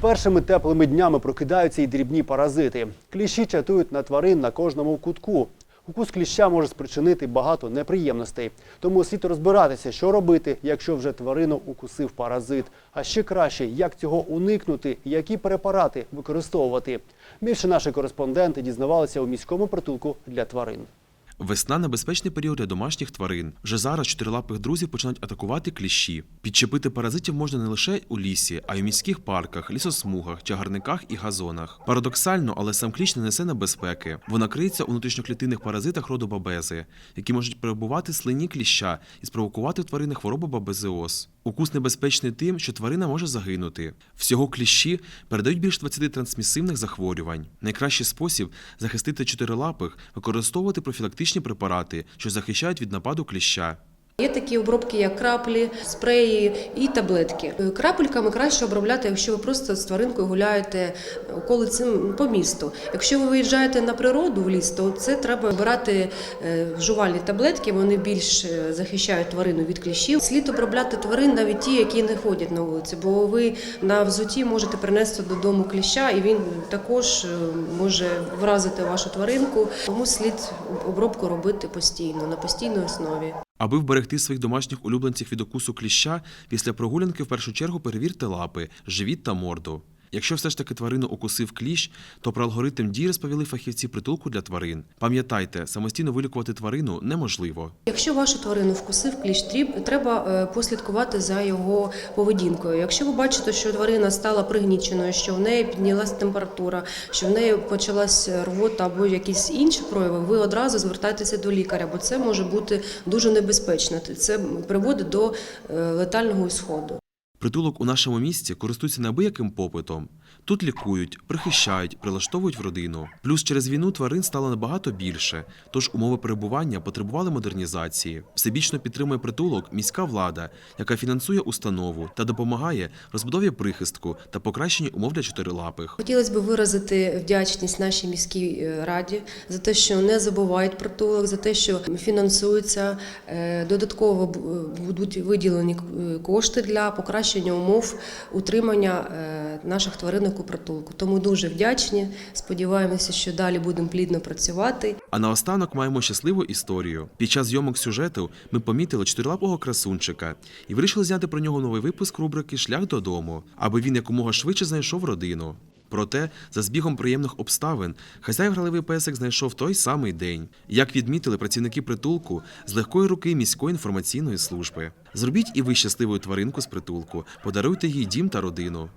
першими теплими днями прокидаються і дрібні паразити. Кліщі чатують на тварин на кожному кутку. Укус кліща може спричинити багато неприємностей. Тому слід розбиратися, що робити, якщо вже тварину укусив паразит. А ще краще, як цього уникнути, і які препарати використовувати. Більше наші кореспонденти дізнавалися у міському притулку для тварин. Весна небезпечний період для домашніх тварин. Вже зараз чотирилапих друзів починають атакувати кліщі. Підчепити паразитів можна не лише у лісі, а й у міських парках, лісосмугах, чагарниках і газонах. Парадоксально, але сам кліщ не несе небезпеки. Вона криється у внутрішньоклітинних паразитах роду бабези, які можуть перебувати слині кліща і спровокувати в тварини хворобу бабезіоз. Укус небезпечний тим, що тварина може загинути. Всього кліщі передають більш 20 трансмісивних захворювань. Найкращий спосіб захистити чотирилапих використовувати профілактичні препарати, що захищають від нападу кліща. Є такі обробки, як краплі, спреї і таблетки. Е, Крапельками краще обробляти, якщо ви просто з тваринкою гуляєте околицем по місту. Якщо ви виїжджаєте на природу в ліс, то це треба обирати е, жувальні таблетки. Вони більш е, захищають тварину від кліщів. Слід обробляти тварин навіть ті, які не ходять на вулиці, бо ви на взуті можете принести додому кліща, і він також може вразити вашу тваринку. Тому слід обробку робити постійно на постійній основі. Аби вберегти своїх домашніх улюбленців від укусу кліща, після прогулянки в першу чергу перевірте лапи, живіт та морду. Якщо все ж таки тварину укусив кліщ, то про алгоритм дій розповіли фахівці притулку для тварин. Пам'ятайте, самостійно вилікувати тварину неможливо. Якщо вашу тварину вкусив кліщ, треба е, послідкувати за його поведінкою. Якщо ви бачите, що тварина стала пригніченою, що в неї піднялася температура, що в неї почалась рвота або якісь інші прояви, ви одразу звертайтеся до лікаря, бо це може бути дуже небезпечно. Це приводить до е, летального ісходу. Притулок у нашому місті користується неабияким попитом. Тут лікують, прихищають, прилаштовують в родину. Плюс через війну тварин стало набагато більше, тож умови перебування потребували модернізації. Всебічно підтримує притулок міська влада, яка фінансує установу та допомагає розбудові прихистку та покращенні умов для чотирилапих. Хотілося б виразити вдячність нашій міській е, раді за те, що не забувають притулок, за те, що фінансуються е, додатково е, будуть виділені кошти для покращення умов утримання наших тваринок у притулку. Тому дуже вдячні. Сподіваємося, що далі будемо плідно працювати. А наостанок маємо щасливу історію. Під час зйомок сюжету ми помітили чотирилапого красунчика і вирішили зняти про нього новий випуск рубрики Шлях додому, аби він якомога швидше знайшов родину. Проте, за збігом приємних обставин, хазяїв граливий песик знайшов той самий день. Як відмітили працівники притулку з легкої руки міської інформаційної служби. Зробіть і ви щасливою тваринку з притулку, подаруйте їй дім та родину.